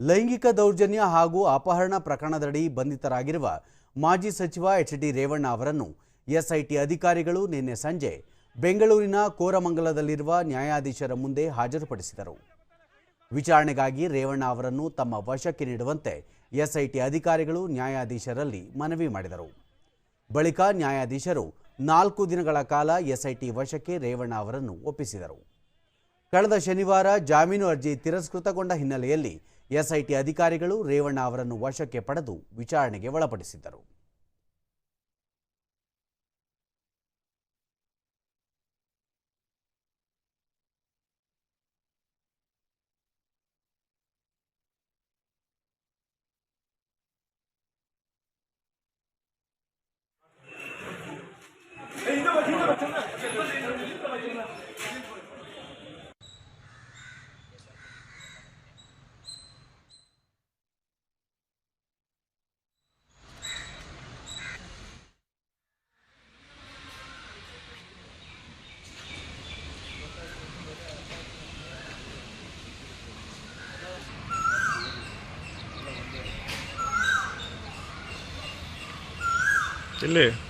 ಲೈಂಗಿಕ ದೌರ್ಜನ್ಯ ಹಾಗೂ ಅಪಹರಣ ಪ್ರಕರಣದಡಿ ಬಂಧಿತರಾಗಿರುವ ಮಾಜಿ ಸಚಿವ ಎಚ್ ಡಿ ರೇವಣ್ಣ ಅವರನ್ನು ಎಸ್ಐಟಿ ಅಧಿಕಾರಿಗಳು ನಿನ್ನೆ ಸಂಜೆ ಬೆಂಗಳೂರಿನ ಕೋರಮಂಗಲದಲ್ಲಿರುವ ನ್ಯಾಯಾಧೀಶರ ಮುಂದೆ ಹಾಜರುಪಡಿಸಿದರು. ವಿಚಾರಣೆಗಾಗಿ ರೇವಣ್ಣ ಅವರನ್ನು ತಮ್ಮ ವಶಕ್ಕೆ ನೀಡುವಂತೆ ಎಸ್ಐಟಿ ಅಧಿಕಾರಿಗಳು ನ್ಯಾಯಾಧೀಶರಲ್ಲಿ ಮನವಿ ಮಾಡಿದರು. ಬಳಿಕ ನ್ಯಾಯಾಧೀಶರು ನಾಲ್ಕು ದಿನಗಳ ಕಾಲ ಎಸ್ಐಟಿ ವಶಕ್ಕೆ ರೇವಣ್ಣ ಅವರನ್ನು ಒಪ್ಪಿಸಿದರು. ಕಳೆದ ಶನಿವಾರ ಜಾಮೀನು ಅರ್ಜಿ ತಿರಸ್ಕೃತಗೊಂಡ ಹಿನ್ನೆಲೆಯಲ್ಲಿ ಎಸ್ಐಟಿ ಅಧಿಕಾರಿಗಳು ರೇವಣ್ಣ ಅವರನ್ನು ವಶಕ್ಕೆ ಪಡೆದು ವಿಚಾರಣೆಗೆ ಒಳಪಡಿಸಿದ್ದರು. Beleza.